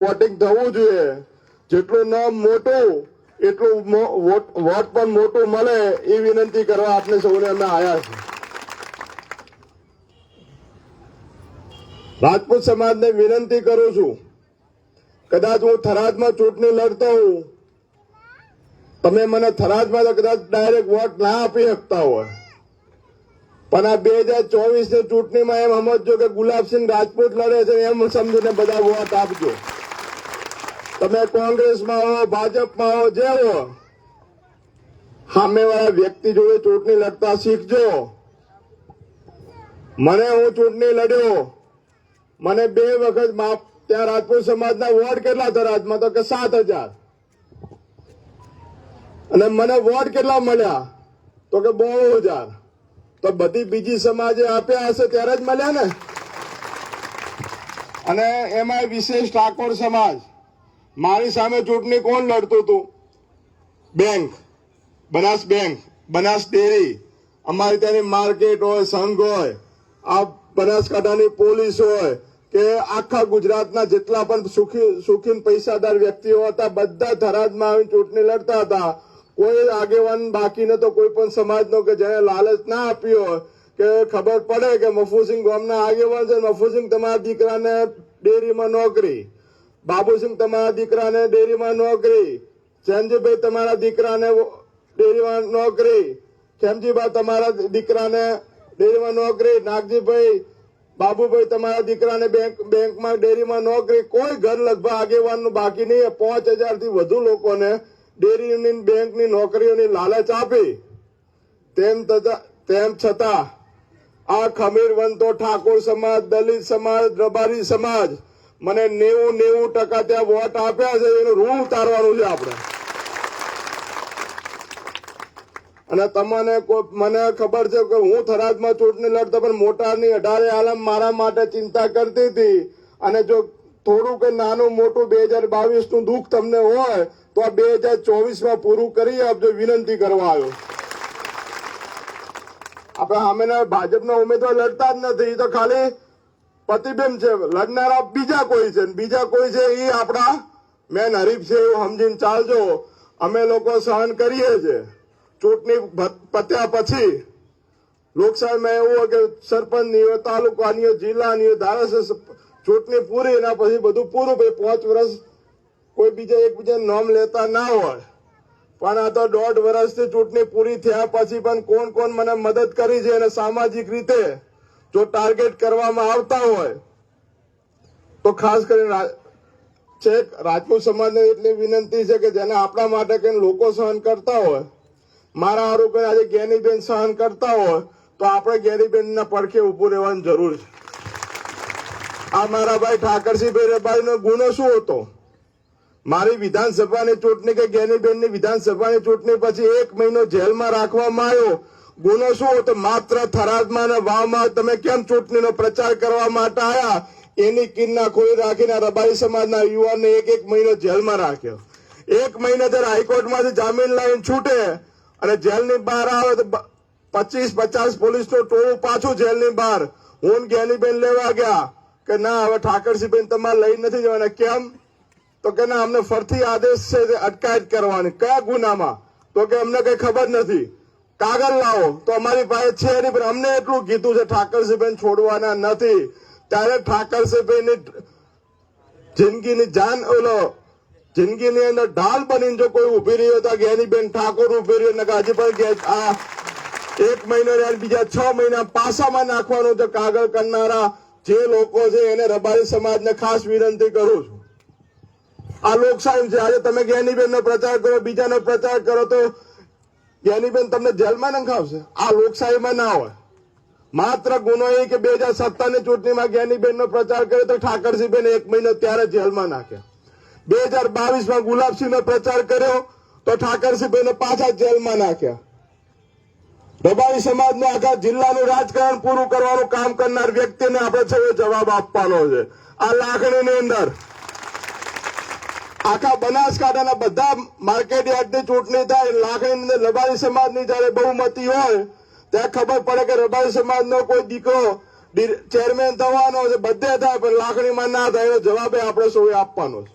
Voting થવું જોઈએ. જેટલું નામ મોટું, એટલું વોટ પણ મોટું મળે એ વિનંતી કરવા આપને સૌને અમે આવ્યા છે રાજપૂત સમાજને વિનંતી કરું છું. કદાચ હું થરાદમાં ચૂંટણી લડતો હું તમે મને થરાદમાં તો કદાચ ડાયરેક્ટ વોટ ના આપી શકતા હોય. પણ આ બે હજાર ચોવીસની ચૂંટણીમાં એમ સમજો કે ગુલાબસિંહ રાજપૂત લડે છે એમ સમજીને બધા વોટ આપજો. તમે કોંગ્રેસમાં હો, ભાજપમાં હો, જે હો, સામેવાળા વ્યક્તિ જોડે ચૂંટણી લડતા શીખજો. મને હું ચૂંટણી લડ્યો. મને બે વખત માપ ત્યાં રાજપૂત સમાજના વોર્ડ કેટલા થરાદમાં તો કે સાત હજાર. અને મને વોર્ડ કેટલા મળ્યા? તો કે બહુ હજાર. તો બધી બીજી સમાજે આપ્યા હશે, ત્યારે જ મળ્યા ને? અને એમાં વિશેષ ઠાકોર સમાજ. મારી સામે ચૂંટણી કોણ લડતું હતું? Bank. Banas bank. Banas dairy. અમારી ત્યાંની માર્કેટ હોય, સંઘ હોય, આ બનાસકાંઠાની પોલીસ હોય, કે આખા ગુજરાતના જેટલા પણ સુખી, સુખીન પૈસાદાર વ્યક્તિઓ હતા, બધા ધરાજમાં આવીને ચૂંટણી લડતા હતા. કોઈ આગેવાન બાકી નતો કોઈ પણ સમાજનો કે જેને લાલચ ના આપ્યો હોય, કે ખબર પડે કે મફુસિંહ ગામના આગેવાન છે. મફુસિંહ, તમારા દીકરાને ડેરીમાં નોકરી. બાબુસિંહ તમારા દીકરાને ડેરીમાં નોકરી. ચંદજીભાઈ તમારા દીકરાને ડેરીમાં નોકરી. ખેમજીભાઈ તમારા દીકરાને ડેરીમાં નોકરી. નાગજીભાઈ, બાબુભાઈ તમારા દીકરાને બેંક બેંકમાં ડેરીમાં નોકરી. કોઈ ઘર લગભગ આગેવાનનું બાકી નહીં. પાંચ હજારથી વધુ લોકોને ડેરીની બેંકની નોકરીઓની લાલચ આપી. તેમ તેમ છતાં આ ખમીરવંતો ઠાકોર સમાજ, દલિત સમાજ, રબારી સમાજ મને નેવું નેવું ટકા ત્યાં વોટ આપ્યા છે, એનું ઋણ ઉતારવાનું છે આપણે. અને તમને મને ખબર છે કે હું થરાદમાં ચૂંટણી લડતો, પણ મોટાની અઢારે આલમ મારા માટે ચિંતા કરતી હતી. અને જો થોડું કે નાનું મોટું બે હજાર બાવીસનું દુઃખ તમને હોય, તો આ બે હજાર ચોવીસમાં પૂરું કરી આપજો વિનંતી કરવા આવ્યો. આપણે સામેના ભાજપના ઉમેદવાર લડતા જ નથી તો ખાલી પ્રતિબિંબ છે, લડનારા બીજા કોઈ છે બીજા કોઈ છે એ આપણા મેન હરીફ છે એવું સમજીને ચાલજો. અમે લોકો સહન કરીએ છીએ ચૂંટણી પત્યા પછી લોકશાહીમાં એવું હોય કે સરપંચની હોય તાલુકાની હોય જિલ્લાની હોય ધારાસભ્ય ચૂંટણી પૂરી એના પછી બધું પૂરું ભાઈ પાંચ વર્ષ કોઈ બીજા એકબીજા નામ લેતા ના હોય. પણ આ તો દોઢ વર્ષથી ચૂંટણી પૂરી થયા પછી પણ કોણ કોણ મને મદદ કરી છે અને સામાજિક રીતે જો ટાર્ગેટ કરવામાં આવતા હોય, તો ખાસ કરીને છેક રાજપૂત સમાજને એટલી વિનંતી છે કે જેને આપણા માટે કંઈ લોકો સહન કરતા હોય, મારા હારું આજે ગેનીબેન સહન કરતા હોય, તો આપણે ગેનીબેનના પડખે ઊભું રહેવાની જરૂર છે. આ મારા ભાઈ ઠાકરસિંહભાઈ રબારી ગુનો શું હતો? મારી વિધાનસભાની ચૂંટણી કે ગેનીબેનની વિધાનસભાની ચૂંટણી પછી એક મહિનો જેલમાં રાખવામાં આવ્યો ગુનો શું તો માત્ર થરાદમાં અને વાવમાં તમે કેમ ચૂંટણીનો પ્રચાર કરવા માટે આવ્યા એની કિન્ના ખોલી રાખીને રબારી સમાજના યુવાનને એક એક મહિનો જેલમાં રાખ્યો. એક મહિને જયારે હાઈકોર્ટમાંથી જામીન લાઈન છૂટે અને જેલની બહાર આવે તો પચીસ પચાસ પોલીસનું ટોળું પાછું જેલની બહાર. હું જ્ઞાનીબેન લેવા ગયા કે ના, હવે ઠાકરસિંહબેન તમારે લઈ નથી જવાના. કેમ? તો કે ના, અમને ફરતી આદેશ છે અટકાયત કરવાની. કયા ગુનામાં? તો કે અમને કઈ ખબર નથી. કાગળ લાવો. તો અમારી પાસે છે નહીં, પણ અમને એટલું કીધું છે ઠાકરસિંહબેન છોડવાના નથી. ત્યારે ઠાકરસિંહભાઈની જિંદગીની જાન ઓલો, જિંદગીની અંદર ઢાલ બનીને જો કોઈ ઊભી રહ્યો તો ગેનીબેન ઠાકોર ઊભી રહ્યો નકર હજી પણ આ એક મહિનો બીજા છ મહિના પાસામાં નાખવાનું છે કાગળ કરનારા જે લોકો છે, એને રબારી સમાજને ખાસ વિનંતી કરું છું. આ લોકશાહી છે. આજે તમે જ્ઞાનીબેન નો પ્રચાર કરો, બીજાનો પ્રચાર કરો તો જ્ઞાનીબેન તમને જેલમાં નંખાવશે આ લોકશાહીમાં ના હોય. માત્ર ગુનો એ કે બે હજાર સત્તરની ચૂંટણીમાં જ્ઞાનીબેન નો પ્રચાર કર્યો તો ઠાકરસિંહબેન એક મહિનો ત્યારે જેલમાં નાખ્યા. બે હજાર બાવીસમાં ગુલાબસિંહ નો પ્રચાર કર્યો તો ઠાકરસિંહબેન પાછા જેલમાં નાખ્યા. રબારી સમાજને આખા જિલ્લાનું રાજકારણ પૂરું કરવાનું કામ કરનાર વ્યક્તિને આપણે સૌએ જવાબ આપવાનો છે. આ લાગણીની અંદર આખા બનાસકાંઠાના બધા માર્કેટ યાર્ડની ચૂંટણી થાય લાખણી રબારી સમાજની જયારે બહુમતી હોય ત્યાં ખબર પડે કે રબારી સમાજનો કોઈ દીકરો ચેરમેન થવાનો છે, બધે થાય, પણ લાખણીમાં ના થાય એનો જવાબ આપણે સૌએ આપવાનો છે.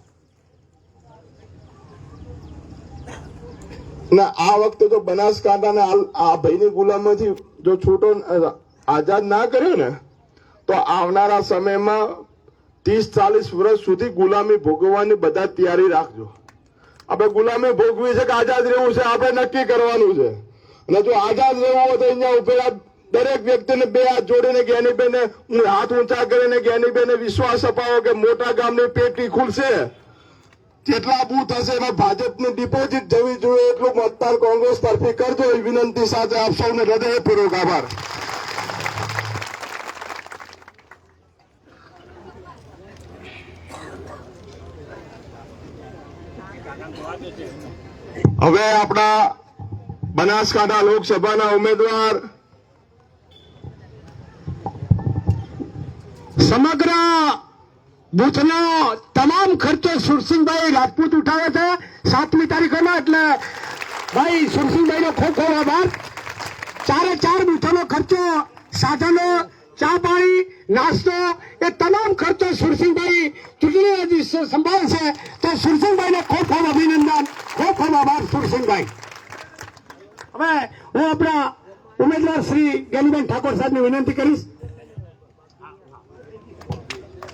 ના, આ વખતે તો બનાસકાંઠાને આ ભાઈની ગુલામીથી જો છૂટો આઝાદ ના કર્યો ને, તો આવનારા સમયમાં ત્રીસ ચાલીસ વર્ષ સુધી ગુલામી ભોગવવાની બધા તૈયારી રાખજો. આપણે ગુલામી ભોગવી છે કે આઝાદ રહેવું છે? આપણે નક્કી કરવાનું છે. અને જો આઝાદ રહેવું હોય તો અહીંયા ઉભેલા દરેક વ્યક્તિને બે હાથ જોડીને જ્ઞાનીબેને હાથ ઊંચા કરીને જ્ઞાનીબેને વિશ્વાસ અપાવો કે મોટા ગામની પેટી ખુલશે. જેટલા બુથ હશે એમાં ભાજપની ડિપોઝિટ જવી જોઈએ, એટલું મતદાન કોંગ્રેસ તરફી કરજો. એ વિનંતી સાથે આપ સૌને હૃદયપૂર્વક આભાર. હવે આપણા બનાસકાંઠા લોકસભાના ઉમેદવાર સમગ્ર બુથનો તમામ ખર્ચો સુરસિંહભાઈ રાજપૂત ઉઠાવે છે. સાતમી તારીખોનો એટલે ભાઈ સુરસિંહભાઈનો ખૂબ ખૂબ આભાર. ચારે ચાર બુથોનો ખર્ચો, સાધનો, ચા પાણી નાસ્તો એ તમામ ખર્ચો સુરસિંહભાઈ ચૂંટણી સંભાળશે તો સુરસિંહભાઈને ખૂબ ખૂબ અભિનંદન, ખૂબ ખૂબ આભાર સુરસિંહભાઈ. હવે હું આપણા ઉમેદવાર શ્રી ગેલીબેન ઠાકોર સાહેબને વિનંતી કરીશ.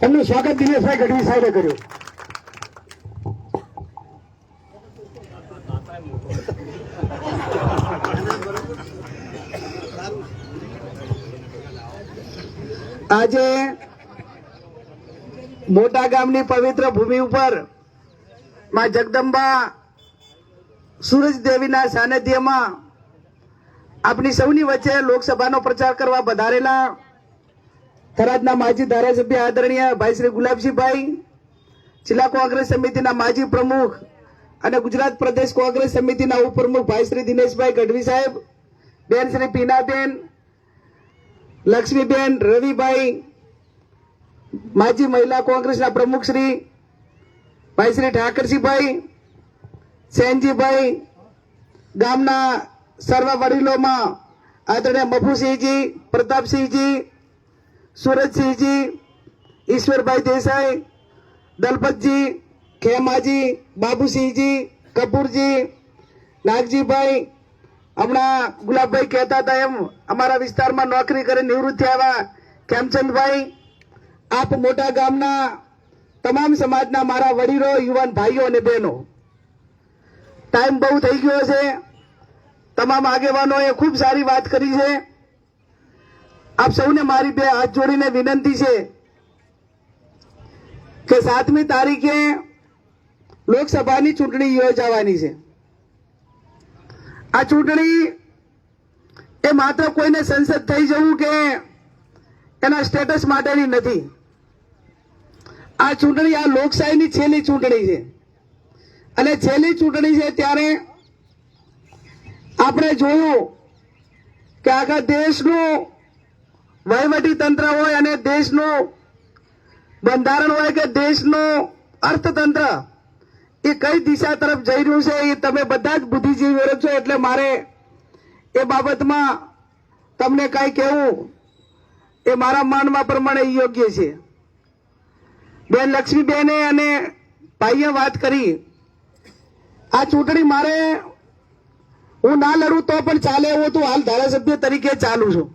એમનું સ્વાગત દિનેશભાઈ ગઢવી સાહેબે કર્યું. આજે મોટા ગામની પવિત્ર ભૂમિ ઉપરમાં જગદંબા સૂરજ દેવીના સાનિધ્યમાં આપણી સૌની વચ્ચે લોકસભાનો પ્રચાર કરવા વધારેલા થરાદના માજી ધારાસભ્ય આદરણીય ભાઈ શ્રી ગુલાબસિંહભાઈ, જિલ્લા કોંગ્રેસ સમિતિના માજી પ્રમુખ અને ગુજરાત પ્રદેશ કોંગ્રેસ સમિતિના ઉપપ્રમુખ ભાઈ શ્રી દિનેશભાઈ ગઢવી સાહેબ, બેન શ્રી પીનાબેન લક્ષ્મીબેન, રવિભાઈ, માજી મહિલા કોંગ્રેસના પ્રમુખ શ્રી, ભાઈ શ્રી ઠાકરસિંહભાઈ સેનજીભાઈ, ગામના સર્વ વડીલોમાં આદરણીય મફુસિંહજી, પ્રતાપસિંહજી, સુરજસિંહજી, ઈશ્વરભાઈ દેસાઈ, દલપતજી, ખેમાજી, બાબુસિંહજી, કપૂરજી, નાગજીભાઈ હમણાં ગુલાબભાઈ કહેતા હતા એમ, અમારા વિસ્તારમાં નોકરી કરી નિવૃત્ત થયા ખેમચંદભાઈ આપ મોટા ગામના તમામ સમાજના મારા વડીલો, યુવાન ભાઈઓ અને બહેનો, ટાઈમ બહુ થઈ ગયો છે. તમામ આગેવાનોએ ખૂબ સારી વાત કરી છે. આપ સૌને મારી બે હાથ જોડીને વિનંતી છે કે સાતમી તારીખે લોકસભાની ચૂંટણી યોજાવાની છે. આ ચૂંટણી એ માત્ર કોઈને સંસદ થઈ જવું કે એના સ્ટેટસ માટેની નથી. આ ચૂંટણી આ લોકશાહીની છેલ્લી ચૂંટણી છે. અને છેલ્લી ચૂંટણી છે ત્યારે આપણે જોયું કે આખા દેશનું વહીવટી તંત્ર હોય અને દેશનું બંધારણ હોય કે દેશનું અર્થતંત્ર એ કઈ દિશા તરફ જઈ રહ્યું છે? એ તમે બધા જ બુદ્ધિજીવીઓ છો, એટલે મારે એ બાબતમાં તમને કઈ કહેવું? એ મારા માનમાં પ્રમાણે યોગ્ય છે. બેન લક્ષ્મીબેને અને ભાઈએ વાત કરી. આ ચૂંટણી મારે હું ના લડું તો પણ ચાલે એવું હતું. હાલ ધારાસભ્ય તરીકે ચાલું છું.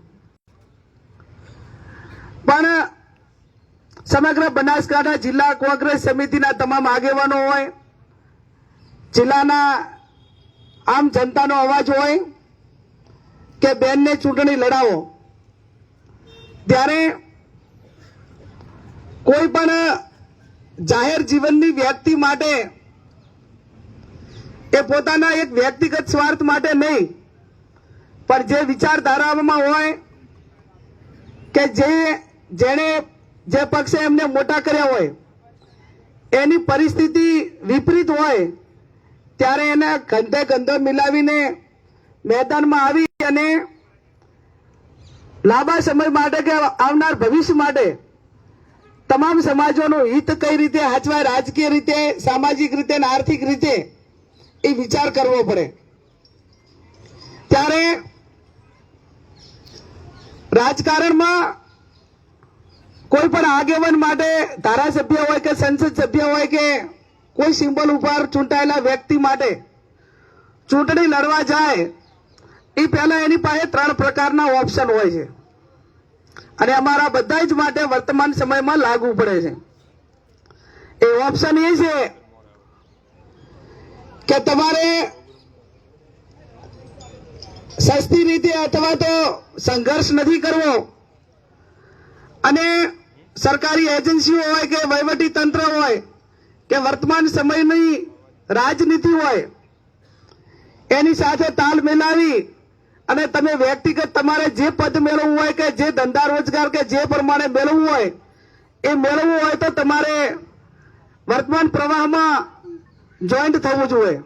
પણ સમગ્ર બનાસકાંઠા જિલ્લા કોંગ્રેસ સમિતિના તમામ આગેવાનો હોય જિલ્લાના આમ જનતાનો અવાજ હોય કે બેનને ચૂંટણી લડાવો, ત્યારે કોઈ પણ જાહેર જીવનની વ્યક્તિ માટે એ પોતાના એક વ્યક્તિગત સ્વાર્થ માટે નહીં, પણ જે વિચારધારામાં હોય કે જે જેણે જે પક્ષે એમને મોટા કર્યા હોય, એની પરિસ્થિતિ વિપરીત હોય ત્યારે એને કંધે કંધો મિલાવીને મેદાનમાં આવી અને લાંબા સમય માટે કે આવનાર ભવિષ્ય માટે તમામ સમાજોનું હિત કઈ રીતે હાચવાય, રાજકીય રીતે, સામાજિક રીતે અને આર્થિક રીતે એ વિચાર કરવો પડે. ત્યારે રાજકારણમાં કોઈ પણ આગેવાન માટે ધારાસભ્ય હોય કે સંસદ સભ્ય હોય કે કોઈ સિમ્બલ ઉપર ચૂંટાયેલા વ્યક્તિ માટે ચૂંટણી લડવા જાય, એ પહેલા એની પાસે ત્રણ પ્રકારના ઓપ્શન હોય છે. અને અમારા બધા જ માટે વર્તમાન સમયમાં લાગુ પડે છે. એ ઓપ્શન એ છે કે તમારે સસ્તી રીતે અથવા તો સંઘર્ષ નથી કરવો. અને સરકારી એજન્સીઓ હોય કે વહીવટી તંત્ર હોય કે વર્તમાન સમયની રાજનીતિ હોય, એની સાથે તાલ મિલાવી અને તમે વ્યક્તિગત તમારે જે પદ મેળવવું હોય કે જે ધંધા રોજગાર કે જે પ્રમાણે મેળવવું હોય, એ મેળવવું હોય તો તમારે વર્તમાન પ્રવાહમાં જોઈન્ટ થવું જોઈએ.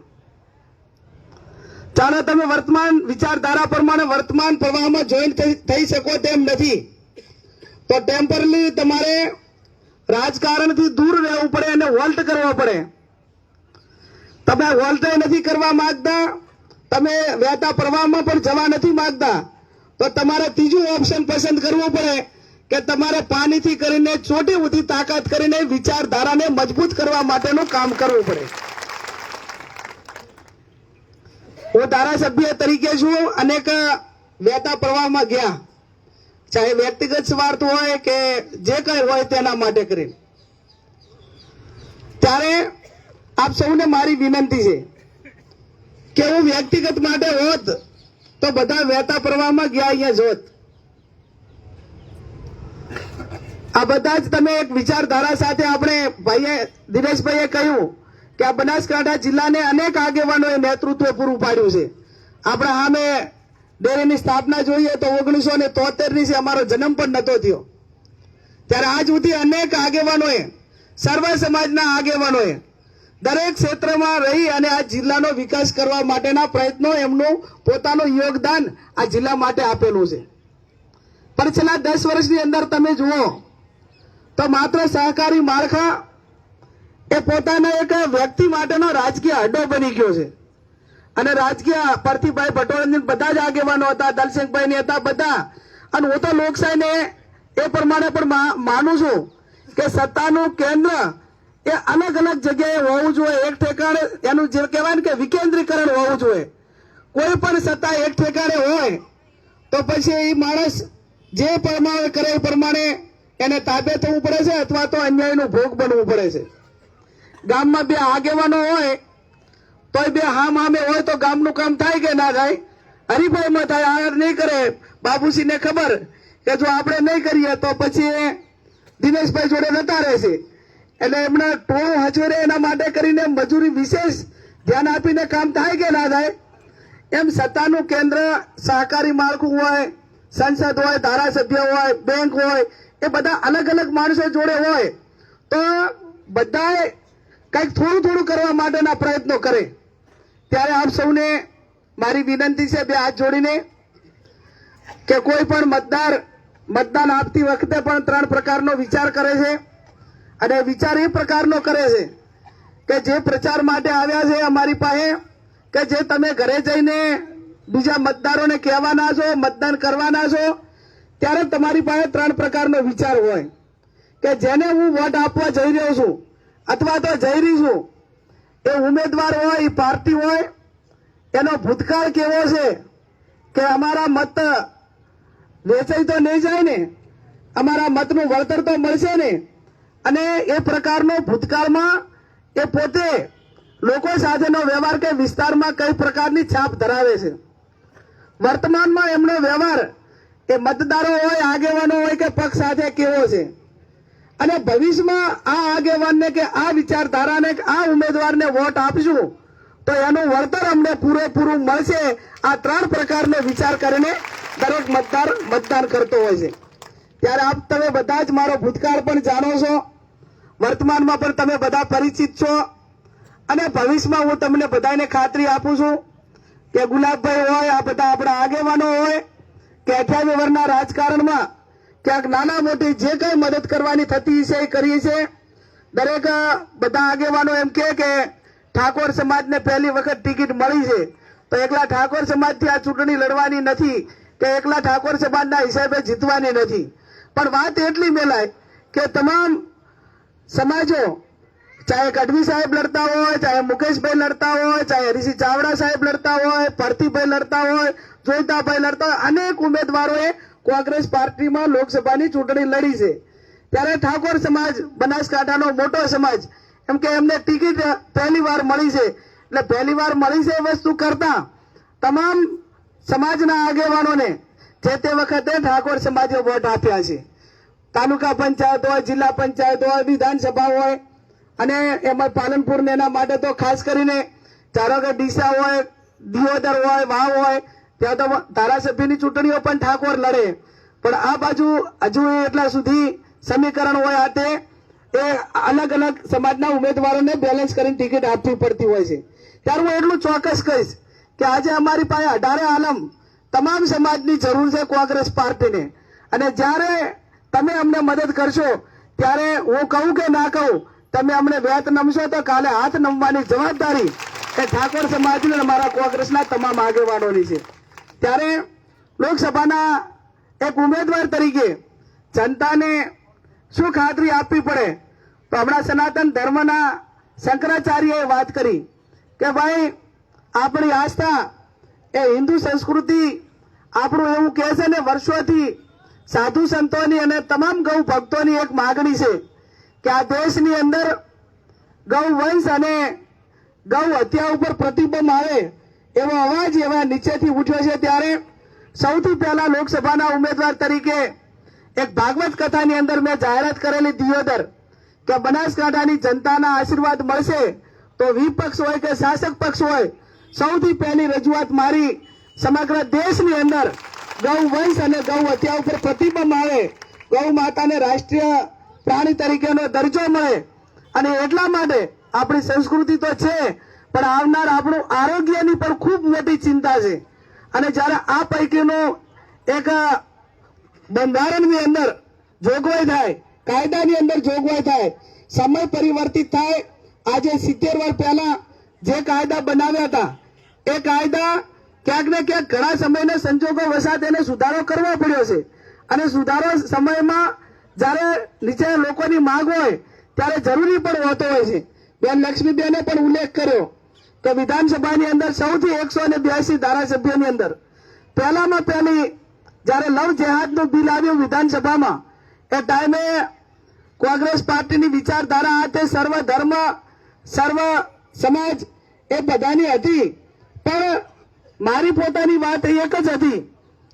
ચાલો તમે વર્તમાન વિચારધારા પ્રમાણે વર્તમાન પ્રવાહમાં જોઈન્ટ થઈ શકો તેમ નથી. તો ટેમ્પરરી તમારે રાજકારણથી દૂર રહેવું પડે અને વોલ્ટ કરવો પડે. તમે વોલ્ટ નથી કરવા માંગતા, તમે વહેતા પ્રવાહમાં પણ જવા નથી માંગતા, તો તમારે ત્રીજું ઓપ્શન પસંદ કરવું પડે કે તમારે પાણીથી કરીને ચોટી ઉધી તાકાત કરીને વિચારધારાને મજબૂત કરવા માટેનું કામ કરવું પડે. હું ધારાસભ્ય તરીકે છું, અનેક વહેતા પ્રવાહમાં ગયા. ચાહે વ્યક્તિગત સ્વાર્થ હોય કે જે કઈ હોય તેના માટે કરીને. ત્યારે આપ સૌને મારી વિનંતી છે કે હું વ્યક્તિગત માટે હોત તો બધા વહેતા પ્રવાહમાં ગયા અહીંયા જોત આ બધા જ તમે એક વિચારધારા સાથે આપણે ભાઈએ દિનેશભાઈએ કહ્યું કે આ બનાસકાંઠા જિલ્લાને અનેક આગેવાનોએ નેતૃત્વ પૂરું પાડ્યું છે. આપણા સામે ડેરીની સ્થાપના જોઈએ તો ઓગણીસો ને તોતેરની છે અમારો જન્મ પણ નહોતો થયો. ત્યારે આજ સુધી અનેક આગેવાનોએ, સર્વ સમાજના આગેવાનોએ દરેક ક્ષેત્રમાં રહી અને આ જિલ્લાનો વિકાસ કરવા માટેના પ્રયત્નો એમનું પોતાનું યોગદાન આ જિલ્લા માટે આપેલું છે. પણ છેલ્લા દસ વર્ષની અંદર તમે જુઓ તો માત્ર સહકારી માળખા એ પોતાના એક વ્યક્તિ માટેનો રાજકીય અડ્ડો બની ગયો છે. અને રાજકીય પરથીભાઈ ભટોળની બધા જ આગેવાનો હતા દલસિંહભાઈ ની હતા બધા. અને હું તો લોકશાહીને એ પ્રમાણે પણ માનું છું કે સત્તાનું કેન્દ્ર એ અલગ અલગ જગ્યાએ હોવું જોઈએ. એક ઠેકાણે એનું જે કહેવાય ને કે વિકેન્દ્રીકરણ હોવું જોઈએ. કોઈ પણ સત્તા એક ઠેકાણે હોય તો પછી એ માણસ જે પ્રમાણે કરે એ પ્રમાણે એને તાબે થવું પડે છે અથવા તો અન્યાયનો ભોગ બનવું પડે છે. ગામમાં બે આગેવાનો હોય તોય બે હામ હામે હોય તો ગામનું કામ થાય કે ના થાય? હરિભાઈમાં થાય આગળ નહીં કરે. બાબુસિંહને ખબર કે જો આપણે નહીં કરીએ તો પછી દિનેશભાઈ જોડે નતા રહેશે. એટલે એમણે ટોળું હચવે એના માટે કરીને મજૂરી વિશેષ ધ્યાન આપીને કામ થાય કે ના થાય? એમ સત્તાનું કેન્દ્ર સહકારી માળખું હોય, સંસદ હોય, ધારાસભ્ય હોય, બેંક હોય, એ બધા અલગ અલગ માણસો જોડે હોય તો બધાએ કંઈક થોડું થોડું કરવા માટેના પ્રયત્નો કરે. ત્યારે આપ સૌને મારી વિનંતી છે બે હાથ જોડીને કે કોઈ પણ મતદાર, મતદાન આપતી વખતે પણ ત્રણ પ્રકારનો વિચાર કરે છે અને વિચાર એ પ્રકારનો કરે છે કે જે પ્રચાર માટે આવ્યા છે અમારી પાસે કે જે તમે ઘરે જઈને બીજા મતદારોને કહેવાના છો, મતદાન કરવાના છો, ત્યારે તમારી પાસે ત્રણ પ્રકારનો વિચાર હોય કે જેને હું વોટ આપવા જઈ રહ્યો છું અથવા તો જઈ રહી છું એ ઉમેદવાર હોય પાર્ટી હોય, એનો ભૂતકાળ કેવો છે કે અમારા મત વેચાઈ તો નહીં જાય ને, અમારા મતનું વળતર તો મળશે ને, અને એ પ્રકારનો ભૂતકાળમાં એ પોતે લોકો સાથેનો વ્યવહાર કે વિસ્તારમાં કઈ પ્રકારની છાપ ધરાવે છે. વર્તમાનમાં એમનો વ્યવહાર એ મતદારો હોય, આગેવાનો હોય કે પક્ષ સાથે કેવો છે. અને ભવિષ્યમાં આ આગેવાનને કે આ વિચારધારાને, આ ઉમેદવારને વોટ આપશું, તો એનું વળતર અમને પૂરેપૂરું મળશે. આ ત્રણ પ્રકારનો વિચાર કરીને દરેક મતદાર મતદાન કરતો હોય છે. ત્યારે આપ તમે બધા જ મારો ભૂતકાળ પણ જાણો છો. વર્તમાનમાં પણ તમે બધા પરિચિત છો. અને ભવિષ્યમાં હું તમને બધાને ખાતરી આપું છું કે ગુલાબભાઈ હોય, આ બધા આપણા આગેવાનો હોય, કે અઠ્યાવી વર્ષના રાજકારણમાં ક્યાંક નાના મોટી જે કઈ મદદ કરવાની થતી છે, એ કરી છે દરેક બધા આગેવાનો એમ કે કે ઠાકોર સમાજને પહેલી વખત ટિકિટ મળી છે. તો એકલા ઠાકોર સમાજથી આ ચૂંટણી લડવાની નથી કે એકલા ઠાકોર સમાજના હિસાબે જીતવાની નથી. પણ વાત એટલી મેલાય કે તમામ સમાજો, ચાહે કડવી સાહેબ લડતા હોય, ચાહે મુકેશભાઈ લડતા હોય, ચાહે ઋષિ ચાવડા સાહેબ લડતા હોય ભરતીભાઈ લડતા હોય, જોઈતાભાઈ લડતા હોય, અનેક ઉમેદવારોએ કોંગ્રેસ પાર્ટીમાં લોકસભાની ચૂંટણી લડી છે. ત્યારે ઠાકોર સમાજ, બનાસકાંઠાનો મોટો સમાજ, એમ કે એમને ટિકિટ પહેલી વાર મળી છે. એટલે પહેલી વાર મળી છે એ વસ્તુ કરતા તમામ સમાજના આગેવાનોને જે તે વખતે ઠાકોર સમાજે વોટ આપ્યા છે. તાલુકા પંચાયત હોય, જિલ્લા પંચાયત હોય, વિધાનસભા હોય, અને એમાં પાલનપુરને એના માટે તો ખાસ કરીને, ધારો કે ડીસા હોય, દિયોદર હોય, વાવ હોય ત્યાં તો ધારાસભ્યની ચૂંટણીઓ પણ ઠાકોર લડે. પણ આ બાજુ હજુ એટલા સુધી સમીકરણ હોય આ તે, એ અલગ અલગ સમાજના ઉમેદવારોને બેલેન્સ કરીને ટિકિટ આપવી પડતી હોય છે. ત્યારે હું એટલું ચોક્કસ કહીશ કે આજે અમારી પાસે અઢારે આલમ તમામ સમાજની જરૂર છે કોંગ્રેસ પાર્ટીને. અને જ્યારે તમે અમને મદદ કરશો, ત્યારે હું કહું કે ના કહું, તમે અમને વેત નમશો તો કાલે હાથ નમવાની જવાબદારી એ ઠાકોર સમાજની અને મારા કોંગ્રેસના તમામ આગેવાનોની છે. ત્યારે લોકસભાના એક ઉમેદવાર તરીકે જનતાને શું ખાતરી આપવી પડે? તો હમણાં સનાતન ધર્મના શંકરાચાર્યએ વાત કરી કે ભાઈ, આપણી આસ્થા એ હિન્દુ સંસ્કૃતિ આપણું એવું કહે છે ને, વર્ષોથી સાધુ સંતોની અને તમામ ગૌ ભક્તોની એક માગણી છે કે આ દેશની અંદર ગૌ વંશ અને ગૌ હત્યા ઉપર પ્રતિબંધ આવે એવો અવાજ એવા નીચેથી ઉઠ્યો છે ત્યારે સૌથી પહેલા લોકસભાના ઉમેદવાર તરીકે એક ભાગવત કથાની અંદર મેં જાહેરાત કરેલી દિયોદર, કે બનાસકાંઠાની જનતાના આશીર્વાદ મળશે તો વિપક્ષ હોય કે શાસક પક્ષ હોય, સૌથી પહેલી રજૂઆત મારી સમગ્ર દેશની અંદર ગૌ વંશ અને ગૌ હત્યા ઉપર પ્રતિબંધ આવે, ગૌ માતાને રાષ્ટ્રીય પ્રાણી તરીકેનો દરજ્જો મળે. અને એટલા માટે આપણી સંસ્કૃતિ તો છે પણ આવનાર આપણું આરોગ્યની પણ ખૂબ મોટી ચિંતા છે. અને જ્યારે આ પૈકીનું એક બંધારણની અંદર જોગવાઈ થાય, કાયદાની અંદર જોગવાઈ થાય, સમય પરિવર્તિત થાય, આજે સિત્તેર વર્ષ પહેલા જે કાયદા બનાવ્યા હતા, એ કાયદા ક્યાંક ને ક્યાંક ઘણા સમયના સંજોગો વસાત એને સુધારો કરવો પડ્યો છે. અને સુધારો સમયમાં જ્યારે નીચે લોકોની માંગ હોય, ત્યારે જરૂરી પણ હોતો હોય છે. બેન લક્ષ્મીબેને પણ ઉલ્લેખ કર્યો કે વિધાનસભાની અંદર સૌથી એકસો ને બ્યાસી ધારાસભ્યોની અંદર પહેલામાં પહેલી જ્યારે લવ જેહાદનું બિલ આવ્યું વિધાનસભામાં, એ ટાઈમે કોંગ્રેસ પાર્ટીની વિચારધારા તે સર્વ ધર્મ, સર્વ સમાજ એ બધાની હતી. પણ મારી પોતાની વાત એક જ હતી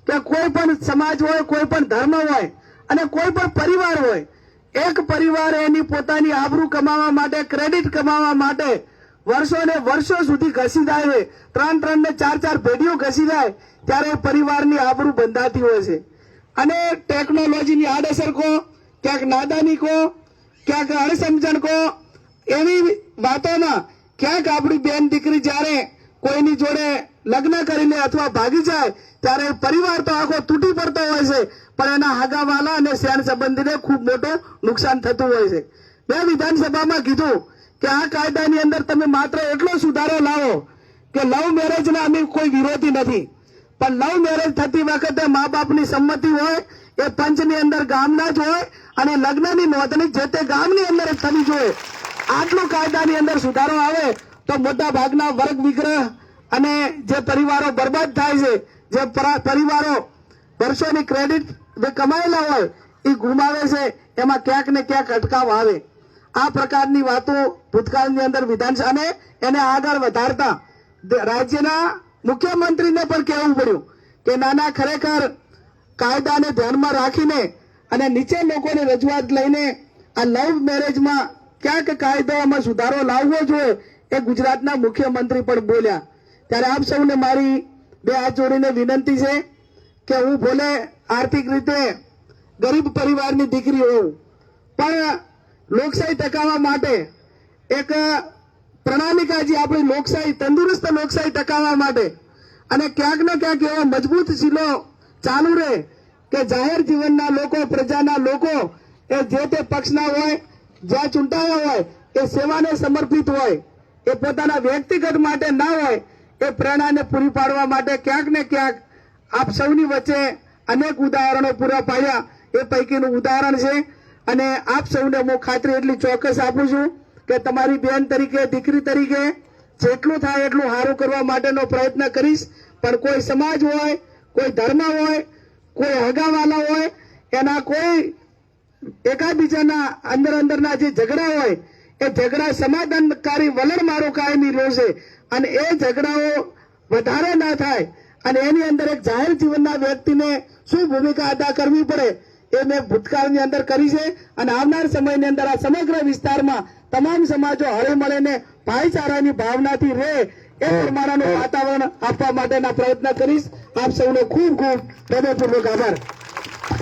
કે કોઈ પણ સમાજ હોય, કોઈ પણ ધર્મ હોય અને કોઈ પણ પરિવાર હોય, એક પરિવાર એની પોતાની આબરૂ કમાવા માટે, ક્રેડિટ કમાવા માટે વર્ષો ને વર્ષો સુધી ઘસી જાય ત્રણ ત્રણ ને ચાર ચાર પેઢીઓ ઘસી જાય, ત્યારે પરિવારની આબરૂ બંધાતી હોય છે. અને ટેકનોલોજીની આડઅસર કહો ક્યાંક નાદાની કહો ક્યાંક અણસમજણ કહો એવી વાતોમાં ક્યાંક આપણી બેન દીકરી જ્યારે કોઈની જોડે લગ્ન કરીને અથવા ભાગી જાય, ત્યારે પરિવાર તો આખો તૂટી પડતો હોય છે, પણ એના હાગાવાલા અને શેર સંબંધીને ખૂબ મોટું નુકસાન થતું હોય છે. મેં વિધાનસભામાં કીધું કે આ કાયદાની અંદર તમે માત્ર એટલો સુધારો લાવો કે લવ મેરેજના અમે કોઈ વિરોધી નથી. પણ લવ મેરેજ થતી વખતે મા બાપની સંમતિ હોય, એ પંચની અંદર ગામના જ હોય અને લગ્નની નોંધણી જે તે ગામની અંદર જ થવી જોઈએ. આટલું કાયદાની અંદર સુધારો આવે તો મોટા ભાગના વર્ગ વિગ્રહ અને જે પરિવારો બરબાદ થાય છે, જે પરિવારો વર્ષોની ક્રેડિટ જે કમાયેલા હોય, એ ગુમાવે છે, એમાં ક્યાંક ને ક્યાંક અટકાવ આવે. આ પ્રકારની વાતો ભૂતકાળની અંદર વિધાનસભા અને એને આગળ વધારતા રાજ્યના મુખ્યમંત્રીને પણ કહેવું પડ્યું કે નાના ખરેખર કાયદાને ધ્યાનમાં રાખીને અને નીચે લોકોની રજૂઆત લઈને આ લવ મેરેજમાં ક્યાંક કાયદામાં સુધારો લાવવો જોઈએ એ ગુજરાતના મુખ્યમંત્રી પણ બોલ્યા. ત્યારે આપ સૌને મારી બે હાથ જોડીને વિનંતી છે કે હું ભલે આર્થિક રીતે ગરીબ પરિવારની દીકરી હોઉં, પણ લોકશાહી ટકાવવા માટે એક પ્રણાલિકાજી આપણી લોકશાહી, તંદુરસ્ત લોકશાહી ટકાવવા માટે અને ક્યાંક ને ક્યાંક એવો મજબૂત શીલો ચાલુ રહે કે જાહેર જીવનના લોકો, પ્રજાના લોકો એ જે તે પક્ષના હોય, જ્યાં ચૂંટાયા હોય, એ સેવાને સમર્પિત હોય, એ પોતાના વ્યક્તિગત માટે ના હોય, એ પ્રેરણાને પૂરી પાડવા માટે ક્યાંક ને ક્યાંક આપ સૌની વચ્ચે અનેક ઉદાહરણો પૂરા પાડ્યા. એ પૈકીનું ઉદાહરણ છે અને આપ સૌને હું ખાતરી એટલી ચોક્કસ આપું છું કે તમારી બેન તરીકે, દીકરી તરીકે જેટલું થાય એટલું સારું કરવા માટેનો પ્રયત્ન કરીશ. પણ કોઈ સમાજ હોય, કોઈ ધર્મ હોય, કોઈ હગાવાલા હોય, એના કોઈ એકાબીજાના અંદર અંદરના જે ઝઘડા હોય, એ ઝઘડા સમાધાનકારી વલણ મારું કાયમી રહેશે. અને એ ઝઘડાઓ વધારે ના થાય. અને એની અંદર એક જાહેર જીવનના વ્યક્તિને શું ભૂમિકા અદા કરવી પડે એ મેં ભૂતકાળની અંદર કરી છે અને આવનાર સમયની અંદર આ સમગ્ર વિસ્તારમાં તમામ સમાજો હળે મળીને ભાઈચારાની ભાવનાથી રહે એ પ્રમાણેનું વાતાવરણ આપવા માટેના પ્રયત્ન કરીશ. આપ સૌનો ખૂબ ખૂબ હૃદયપૂર્વક આભાર.